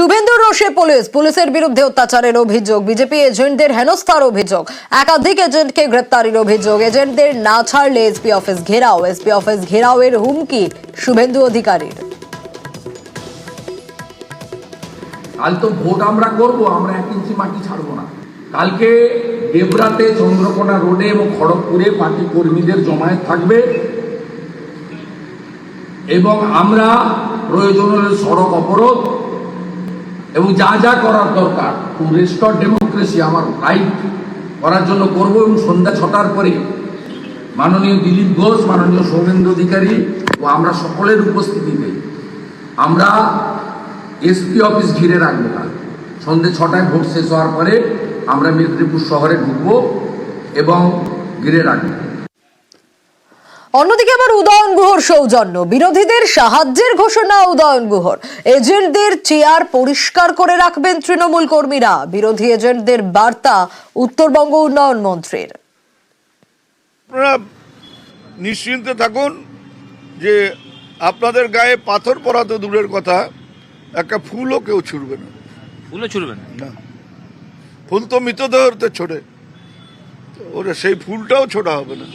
Suvendu রোষে police, পুলিশের বিরুদ্ধে অত্যাচারের অভিযোগ, বিজেপি এজেন্টদের হেনস্থার অভিযোগ, একাধিক এজেন্টকে গ্রেপ্তারির অভিযোগ, এজেন্টদের না ছাড়লে এসপি অফিস ঘেরাও, এসপি অফিস ঘেরাওয়ের হুমকি শুভেন্দু অধিকারীর। কাল তো ভোট আমরা করব, আমরা এক ইঞ্চি মাটি ছাড়বো না। কালকে দেবরাতে চন্দ্রকোনা রোডে এবং খড়গপুরে পার্টি কর্মীদের জমায়েত থাকবে এবং আমরা প্রয়োজন সড়ক অবরোধ এবং যা যা করার দরকার। টু রেস্টোর ডেমোক্রেসি আমার রাইট করার জন্য করব এবং সন্ধ্যা ছটার পরে মাননীয় দিলীপ ঘোষ, মাননীয় সৌমেন্দ্র অধিকারী ও আমরা সকলের উপস্থিতিতে আমরা এসপি অফিস ঘিরে রাখব না। সন্ধ্যে ছটায় ভোট শেষ হওয়ার পরে আমরা মেদিনীপুর শহরে ঢুকবো এবং ঘিরে রাখব। অন্যদিকে আবার উদয়ন গুহর সৌজন্য। বিরোধীদের সাহায্যের ঘোষণা উদয়ন গুহর। এজেন্টদের চেয়ার পরিষ্কার করে রাখবেন তৃণমূল কর্মীরা। বিরোধী এজেন্টদের বার্তা উত্তরবঙ্গ উন্নয়ন মন্ত্রীর। আপনারা নিশ্চিন্তে থাকুন যে আপনাদের গায়ে পাথর পড়া তো দূরের কথা একটা ফুলও কেউ ছুড়বে না। ফুলও ছুড়বেন না? ফুল তো মৃতদেহতে ছোড়ে ওরা সেই ফুলটাও ছোড়া হবে না।